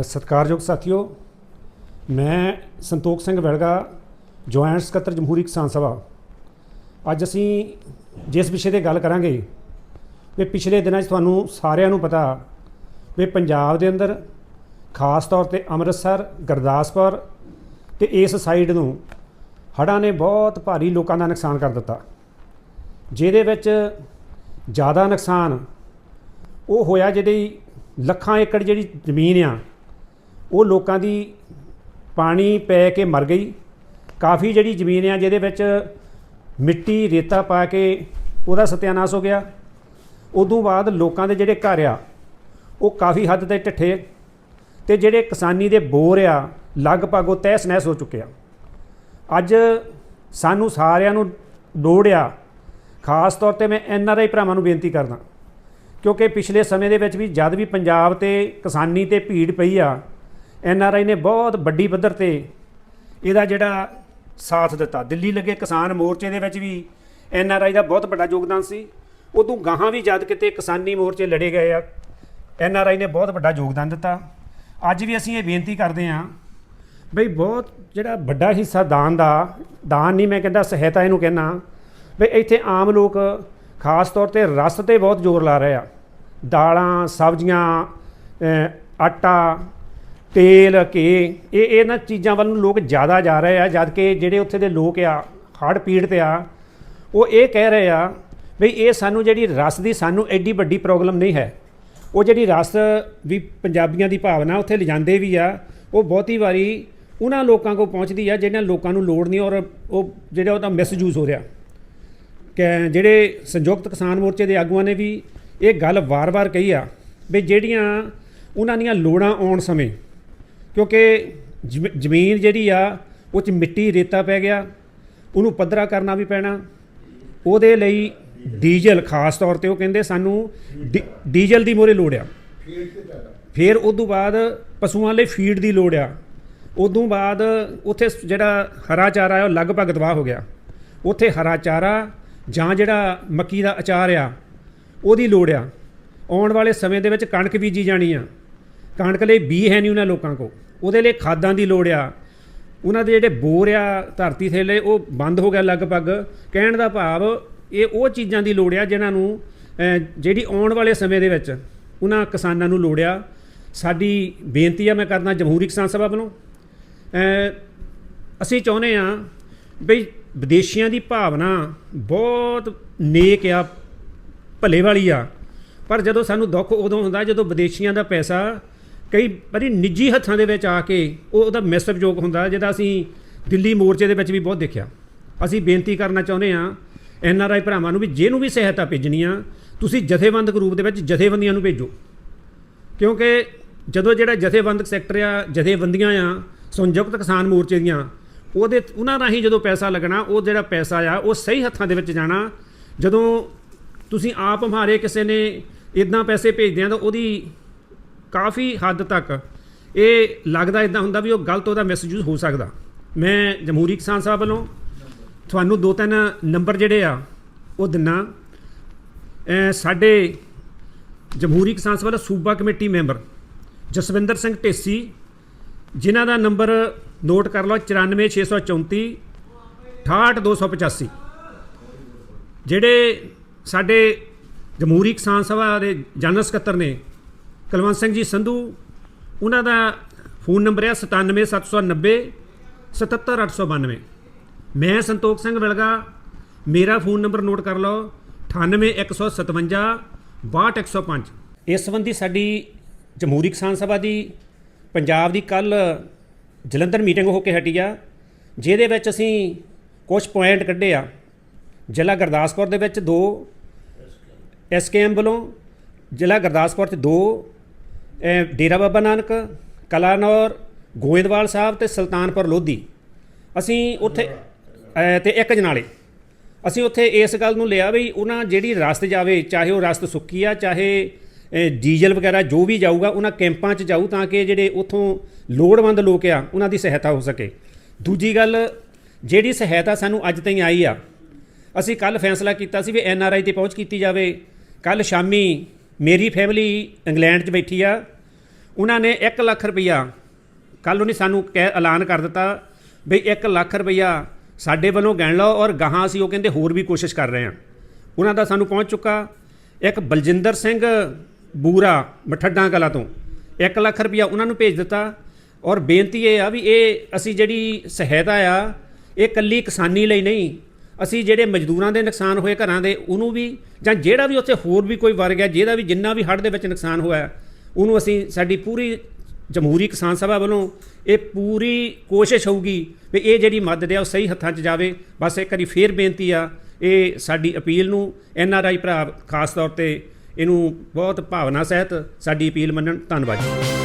ਅ, ਸਤਿਕਾਰਯੋਗ ਸਾਥੀਓ ਮੈਂ ਸੰਤੋਖ ਸਿੰਘ ਵੈਲਗਾ ਜੁਆਇੰਟ ਸਕੱਤਰ ਜਮਹੂਰੀ ਕਿਸਾਨ ਸਭਾ। ਅੱਜ ਅਸੀਂ ਜਿਸ ਵਿਸ਼ੇ ਤੇ ਗੱਲ ਕਰਾਂਗੇ ਵੀ ਪਿਛਲੇ ਦਿਨਾਂ 'ਚ ਤੁਹਾਨੂੰ ਸਾਰਿਆਂ ਨੂੰ ਪਤਾ ਵੀ ਪੰਜਾਬ ਦੇ ਅੰਦਰ ਖਾਸ ਤੌਰ ਤੇ ਅੰਮ੍ਰਿਤਸਰ ਗੁਰਦਾਸਪੁਰ ਤੇ ਇਸ ਸਾਈਡ ਨੂੰ ਹੜ੍ਹਾਂ ਨੇ ਬਹੁਤ ਭਾਰੀ ਲੋਕਾਂ ਦਾ ਨੁਕਸਾਨ ਕਰ ਦਿੱਤਾ। ਜਿਹਦੇ ਵਿੱਚ ਜ਼ਿਆਦਾ ਨੁਕਸਾਨ ਉਹ ਹੋਇਆ ਜਿਹੜੀ ਲੱਖਾਂ ਏਕੜ ਜਿਹੜੀ ਜ਼ਮੀਨ ਆ ਉਹ ਲੋਕਾਂ ਦੀ ਪਾਣੀ ਪੈ ਕੇ ਮਰ ਗਈ। ਕਾਫੀ ਜਿਹੜੀ ਜ਼ਮੀਨ ਆ, ਜਿਹਦੇ ਵਿੱਚ ਮਿੱਟੀ, ਰੇਤਾ ਪਾ ਕੇ ਉਹਦਾ ਸਤਿਆਨਾਸ਼ ਹੋ ਗਿਆ। ਉਦੋਂ ਬਾਅਦ ਲੋਕਾਂ ਦੇ ਜਿਹੜੇ ਘਰ ਆ, ਉਹ ਕਾਫੀ ਹੱਦ ਤੇ ਢੱਠੇ ਤੇ ਜਿਹੜੇ ਕਿਸਾਨੀ ਦੇ ਬੋਰ ਆ, ਲਗਭਗ ਉਹ ਤਹਿਸ ਨਹਿਸ ਹੋ ਚੁੱਕੇ ਆ। ਅੱਜ ਸਾਨੂੰ ਸਾਰਿਆਂ ਨੂੰ ਲੋੜ ਆ, ਖਾਸ ਤੌਰ ਤੇ ਮੈਂ ਐਨ ਆਰ ਆਈ ਭਰਾਵਾਂ ਨੂੰ ਬੇਨਤੀ ਕਰਦਾ, ਕਿਉਂਕਿ ਪਿਛਲੇ ਸਮੇਂ ਦੇ ਵਿੱਚ ਵੀ ਜਦ ਵੀ ਪੰਜਾਬ ਤੇ ਕਿਸਾਨੀ ਤੇ ਭੀੜ ਪਈ ਆ ਐਨ ਆਰ ਆਈ ਨੇ ਬਹੁਤ ਵੱਡੀ ਪੱਧਰ ਤੇ ਇਹਦਾ ਜਿਹੜਾ ਸਾਥ ਦਿੱਤਾ। ਦਿੱਲੀ ਲੱਗੇ ਕਿਸਾਨ ਮੋਰਚੇ ਦੇ ਵਿੱਚ ਵੀ ਐਨ ਆਰ ਆਈ ਦਾ ਬਹੁਤ ਵੱਡਾ ਯੋਗਦਾਨ ਸੀ। ਉਦੋਂ ਗਾਹਾਂ ਵੀ ਜਦ ਕਿਤੇ ਕਿਸਾਨੀ ਮੋਰਚੇ ਲੜੇ ਗਏ ਆ, ਐਨ ਆਰ ਆਈ ਨੇ ਬਹੁਤ ਵੱਡਾ ਯੋਗਦਾਨ ਦਿੱਤਾ। ਅੱਜ ਵੀ ਅਸੀਂ ਇਹ ਬੇਨਤੀ ਕਰਦੇ ਹਾਂ ਬਈ ਬਹੁਤ ਜਿਹੜਾ ਵੱਡਾ ਹਿੱਸਾ ਦਾਨ ਦਾ, ਦਾਨ ਨਹੀਂ ਮੈਂ ਕਹਿੰਦਾ, ਸਹਾਇਤਾ ਇਹਨੂੰ ਕਹਿਣਾ ਬਈ ਇੱਥੇ ਆਮ ਲੋਕ ਖਾਸ ਤੌਰ ਤੇ ਰਸ ਤੇ ਬਹੁਤ ਜ਼ੋਰ ਲਾ ਰਹੇ ਆ। ਦਾਲਾਂ, ਸਬਜ਼ੀਆਂ ਆਟਾ ਤੇਲ ਘੇ ਇਹ ਇਹਨਾਂ ਚੀਜ਼ਾਂ ਵੱਲ ਨੂੰ ਲੋਕ ਜ਼ਿਆਦਾ ਜਾ ਰਹੇ ਆ, ਜਦ ਕਿ ਜਿਹੜੇ ਉੱਥੇ ਦੇ ਲੋਕ ਆ, ਹੜ੍ਹ ਪੀੜਤ ਆ, ਉਹ ਇਹ ਕਹਿ ਰਹੇ ਆ ਵੀ ਇਹ ਸਾਨੂੰ ਜਿਹੜੀ ਰਸ ਦੀ ਸਾਨੂੰ ਐਡੀ ਵੱਡੀ ਪ੍ਰੋਬਲਮ ਨਹੀਂ ਹੈ। ਉਹ ਜਿਹੜੀ ਰਸ ਵੀ ਪੰਜਾਬੀਆਂ ਦੀ ਭਾਵਨਾ ਉੱਥੇ ਲਿਜਾਂਦੇ ਵੀ ਆ, ਉਹ ਬਹੁਤੀ ਵਾਰੀ ਉਹਨਾਂ ਲੋਕਾਂ ਕੋਲ ਪਹੁੰਚਦੀ ਆ ਜਿਹਨਾਂ ਲੋਕਾਂ ਨੂੰ ਲੋੜ ਨਹੀਂ ਔਰ ਉਹ ਜਿਹੜਾ ਉਹਦਾ ਮਿਸਯੂਜ਼ ਹੋ ਰਿਹਾ। ਕਿ, ਜਿਹੜੇ ਸੰਯੁਕਤ ਕਿਸਾਨ ਮੋਰਚੇ ਦੇ ਆਗੂਆਂ ਨੇ ਵੀ ਇਹ ਗੱਲ ਵਾਰ-ਵਾਰ ਕਹੀ ਆ ਵੀ ਜਿਹੜੀਆਂ ਉਹਨਾਂ ਦੀਆਂ ਲੋੜਾਂ ਆਉਣ ਸਮੇਂ ਕਿਉਂਕਿ ਜ਼ਮੀਨ ਜਿਹੜੀ ਆ, ਉਹ 'ਚ ਮਿੱਟੀ ਰੇਤਾ ਪੈ ਗਿਆ, ਉਹਨੂੰ ਪੱਧਰਾ ਕਰਨਾ ਵੀ ਪੈਣਾ। ਉਹਦੇ ਲਈ ਡੀਜ਼ਲ ਖਾਸ ਤੌਰ ਤੇ ਉਹ ਕਹਿੰਦੇ ਸਾਨੂੰ ਡੀ- ਡੀਜ਼ਲ ਦੀ ਮੋਰੇ ਲੋੜ ਆ। ਫਿਰ ਉਸ ਤੋਂ ਬਾਅਦ ਪਸ਼ੂਆਂ ਲਈ ਫੀਡ ਦੀ ਲੋੜ ਆ। ਉਦੋਂ ਬਾਅਦ ਉੱਥੇ ਜਿਹੜਾ ਹਰਾ ਚਾਰਾ ਆ, ਉਹ ਲਗਭਗ ਤਬਾਹ ਹੋ ਗਿਆ। ਉੱਥੇ ਹਰਾ ਚਾਰਾ ਜਾਂ ਜਿਹੜਾ ਮੱਕੀ ਦਾ ਅਚਾਰ ਆ, ਉਹਦੀ ਲੋੜ ਆ। ਆਉਣ ਵਾਲੇ ਸਮੇਂ ਦੇ ਵਿੱਚ ਕਣਕ ਬੀਜੀ ਜਾਣੀ ਆ। ਕਣਕ ਲਈ ਬੀ ਹੈ ਨਹੀਂ ਉਹਨਾਂ ਲੋਕਾਂ ਕੋ ਉਹਦੇ ਲਈ ਖਾਦਾਂ ਦੀ ਲੋੜ ਆ। ਉਹਨਾਂ ਦੇ ਜਿਹੜੇ ਬੋਰ ਆ ਧਰਤੀ ਥੇਲੇ, ਉਹ ਬੰਦ ਹੋ ਗਿਆ ਲਗਭਗ। ਕਹਿਣ ਦਾ ਭਾਵ, ਇਹ ਉਹ ਚੀਜ਼ਾਂ ਦੀ ਲੋੜ ਆ ਜਿਨ੍ਹਾਂ ਨੂੰ ਜਿਹੜੀ ਆਉਣ ਵਾਲੇ ਸਮੇਂ ਦੇ ਵਿੱਚ ਉਹਨਾਂ ਕਿਸਾਨਾਂ ਨੂੰ ਲੋੜ ਆ। ਸਾਡੀ ਬੇਨਤੀ ਆ, ਮੈਂ ਕਰਦਾ ਜਮਹੂਰੀ ਕਿਸਾਨ ਸਭਾ ਵੱਲੋਂ। ਅਸੀਂ ਚਾਹੁੰਦੇ ਆ ਵੀ ਵਿਦੇਸ਼ੀਆਂ ਦੀ ਭਾਵਨਾ ਬਹੁਤ ਨੇਕ ਆ, ਭਲੇ ਵਾਲੀ ਆ। ਪਰ ਜਦੋਂ ਸਾਨੂੰ ਦੁੱਖ ਉਦੋਂ ਹੁੰਦਾ ਜਦੋਂ ਵਿਦੇਸ਼ੀਆਂ ਦਾ ਪੈਸਾ ਕਈ ਵਾਰੀ ਨਿੱਜੀ ਹੱਥਾਂ ਦੇ ਵਿੱਚ ਆ ਕੇ ਉਹ ਉਹਦਾ ਮਿਸਉਪਯੋਗ ਹੁੰਦਾ, ਜਿਹਦਾ ਅਸੀਂ ਦਿੱਲੀ ਮੋਰਚੇ ਦੇ ਵਿੱਚ ਵੀ ਬਹੁਤ ਦੇਖਿਆ। ਅਸੀਂ ਬੇਨਤੀ ਕਰਨਾ ਚਾਹੁੰਦੇ ਆ ਐਨ ਆਰ ਆਈ ਭਰਾਵਾਂ ਨੂੰ ਵੀ ਜਿਹਨੂੰ ਵੀ ਸਹਾਇਤਾ ਭੇਜਣੀ ਆ, ਤੁਸੀਂ ਜਥੇਬੰਦਕ ਰੂਪ ਦੇ ਵਿੱਚ ਜਥੇਬੰਦੀਆਂ ਨੂੰ ਭੇਜੋ। ਕਿਉਂਕਿ ਜਦੋਂ ਜਿਹੜਾ ਜਥੇਬੰਦਕ ਸੈਕਟਰ ਆ, ਜਥੇਬੰਦੀਆਂ ਆ, ਸੰਯੁਕਤ ਕਿਸਾਨ ਮੋਰਚੇ ਦੀਆਂ, ਉਹਦੇ ਉਹਨਾਂ ਰਾਹੀਂ ਜਦੋਂ ਪੈਸਾ ਲੱਗਣਾ, ਉਹ ਜਿਹੜਾ ਪੈਸਾ ਆ, ਉਹ ਸਹੀ ਹੱਥਾਂ ਦੇ ਵਿੱਚ ਜਾਣਾ। ਜਦੋਂ ਤੁਸੀਂ ਆਪ ਹਮਾਰੇ ਕਿਸੇ ਨੇ ਇਦਾਂ ਪੈਸੇ ਭੇਜਦੇ ਆ, ਤਾਂ ਉਹਦੀ ਕਾਫੀ ਹੱਦ ਤੱਕ ਇਹ ਲੱਗਦਾ ਇਦਾਂ ਹੁੰਦਾ ਵੀ ਉਹ ਗਲਤ ਉਹਦਾ ਮਿਸਯੂਜ਼ ਹੋ ਸਕਦਾ। ਮੈਂ ਜਮਹੂਰੀ ਕਿਸਾਨ ਸਾਹਿਬ ਵੱਲੋਂ ਤੁਹਾਨੂੰ ਦੋ ਤਿੰਨ ਨੰਬਰ ਜਿਹੜੇ ਆ, ਉਹ ਦਿਨਾ। ਸਾਡੇ ਜਮਹੂਰੀ ਕਿਸਾਨ ਸਭਾ ਦਾ ਸੂਬਾ ਕਮੇਟੀ ਮੈਂਬਰ ਜਸਵਿੰਦਰ ਸਿੰਘ ਢੇਸੀ, ਜਿਨ੍ਹਾਂ ਦਾ ਨੰਬਰ ਨੋਟ ਕਰ ਲਓ 94634 68285 ਜਿਹੜੇ ਸਾਡੇ ਜਮਹੂਰੀ ਕਿਸਾਨ ਸਭਾ ਦੇ ਜਨਰਲ ਸਕੱਤਰ ਨੇ ਕੁਲਵੰਤ ਸਿੰਘ ਜੀ ਸੰਧੂ, ਉਹਨਾਂ ਦਾ ਫੋਨ ਨੰਬਰ ਹੈ 97790 77892 ਮੈਂ ਸੰਤੋਖ ਸਿੰਘ ਵਿਲਗਾ, ਮੇਰਾ ਫੋਨ ਨੰਬਰ ਨੋਟ ਕਰ ਲਓ 98157 62105 ਇਸ ਸੰਬੰਧੀ ਸਾਡੀ ਜਮਹੂਰੀ ਕਿਸਾਨ ਸਭਾ ਦੀ, ਪੰਜਾਬ ਦੀ ਕੱਲ ਜਲੰਧਰ ਮੀਟਿੰਗ ਹੋ ਕੇ ਹਟੀ ਆ, ਜਿਹਦੇ ਵਿੱਚ ਅਸੀਂ ਕੁਝ ਪੁਆਇੰਟ ਕੱਢੇ ਆ। ਜ਼ਿਲ੍ਹਾ ਗੁਰਦਾਸਪੁਰ ਦੇ ਵਿੱਚ ਦੋ ਐਸਕੇਐਮ ਵੱਲੋਂ ਜ਼ਿਲ੍ਹਾ ਗੁਰਦਾਸਪੁਰ 'ਚ ਦੋ ਡੇਰਾ ਬਾਬਾ ਨਾਨਕ ਕਲਾਨੌਰ ਗੋਇੰਦਵਾਲ ਸਾਹਿਬ ਤੇ ਸੁਲਤਾਨਪੁਰ ਲੋਧੀ। ਅਸੀਂ ਉੱਥੇ, ਅਹ, ਤੇ ਇੱਕ ਜਨਾਲੇ। ਅਸੀਂ ਉੱਥੇ ਇਸ ਗੱਲ ਨੂੰ ਲਿਆ ਵੀ ਉਹਨਾਂ ਜਿਹੜੀ ਰਸਤ ਜਾਵੇ, ਚਾਹੇ ਉਹ ਰਸਤ ਸੁੱਕੀ ਆ, ਚਾਹੇ ਡੀਜ਼ਲ ਵਗੈਰਾ ਜੋ ਵੀ ਜਾਊਗਾ, ਉਹਨਾਂ ਕੈਂਪਾਂ 'ਚ ਜਾਊ ਤਾਂ ਕਿ ਜਿਹੜੇ ਉੱਥੋਂ ਲੋੜਵੰਦ ਲੋਕ ਆ, ਉਹਨਾਂ ਦੀ ਸਹਾਇਤਾ ਹੋ ਸਕੇ। ਦੂਜੀ ਗੱਲ, ਜਿਹੜੀ ਸਹਾਇਤਾ ਸਾਨੂੰ ਅੱਜ ਤਾਈਂ ਆਈ ਆ, ਅਸੀਂ ਕੱਲ ਫੈਸਲਾ ਕੀਤਾ ਸੀ ਵੀ ਐਨ ਆਰ ਆਈ ਤੇ ਪਹੁੰਚ ਕੀਤੀ ਜਾਵੇ। ਕੱਲ ਸ਼ਾਮੀ ਮੇਰੀ ਫੈਮਿਲੀ ਇੰਗਲੈਂਡ 'ਚ ਬੈਠੀ ਆ। ਉਹਨਾਂ ਨੇ 1 ਲੱਖ ਰੁਪਈਆ ਕੱਲ ਉਹਨੇ ਸਾਨੂੰ ਕਹਿ ਐਲਾਨ ਕਰ ਦਿੱਤਾ ਵੀ 1 ਲੱਖ ਰੁਪਈਆ ਸਾਡੇ ਵੱਲੋਂ ਗਿਣ ਲਓ ਔਰ ਗਾਹਾਂ ਅਸੀਂ ਉਹ ਕਹਿੰਦੇ ਹੋਰ ਵੀ ਕੋਸ਼ਿਸ਼ ਕਰ ਰਹੇ ਹਾਂ। ਉਹਨਾਂ ਦਾ ਸਾਨੂੰ ਪਹੁੰਚ ਚੁੱਕਾ। ਇੱਕ ਬਲਜਿੰਦਰ ਸਿੰਘ ਬੂਰਾ ਮਠੱਡਾਂ ਕਲਾ ਤੋਂ 1 ਲੱਖ ਰੁਪਈਆ ਉਹਨਾਂ ਨੂੰ ਭੇਜ ਦਿੱਤਾ ਔਰ ਬੇਨਤੀ ਇਹ ਆ ਵੀ ਇਹ ਅਸੀਂ ਜਿਹੜੀ ਸਹਾਇਤਾ ਆ, ਇਹ ਕੱਲੀ ਕਿਸਾਨੀ ਲਈ ਨਹੀਂ ਅਸੀਂ ਜਿਹੜੇ ਮਜ਼ਦੂਰਾਂ ਦੇ ਨੁਕਸਾਨ ਹੋਏ ਘਰਾਂ ਦੇ, ਉਹਨੂੰ ਵੀ ਜਾਂ ਜਿਹੜਾ ਵੀ ਉੱਥੇ ਹੋਰ ਵੀ ਕੋਈ ਵਰਗ ਹੈ, ਜਿਹਦਾ ਵੀ ਜਿੰਨਾ ਵੀ ਹੜ੍ਹ ਦੇ ਵਿੱਚ ਨੁਕਸਾਨ ਹੋਇਆ, ਉਹਨੂੰ ਅਸੀਂ ਸਾਡੀ ਪੂਰੀ ਜਮਹੂਰੀ ਕਿਸਾਨ ਸਭਾ ਵੱਲੋਂ ਇਹ ਪੂਰੀ ਕੋਸ਼ਿਸ਼ ਹੋਊਗੀ ਵੀ ਇਹ ਜਿਹੜੀ ਮਦਦ ਹੈ ਉਹ ਸਹੀ ਹੱਥਾਂ 'ਚ ਜਾਵੇ। ਬਸ ਇੱਕ ਵਾਰੀ ਫੇਰ ਬੇਨਤੀ ਆ, ਇਹ ਸਾਡੀ ਅਪੀਲ ਨੂੰ ਐਨ ਆਰ ਆਈ ਭਰਾ ਖਾਸ ਤੌਰ ਤੇ ਇਹਨੂੰ ਬਹੁਤ ਭਾਵਨਾ ਸਹਿਤ ਸਾਡੀ ਅਪੀਲ ਮੰਨਣ। ਧੰਨਵਾਦ ਜੀ।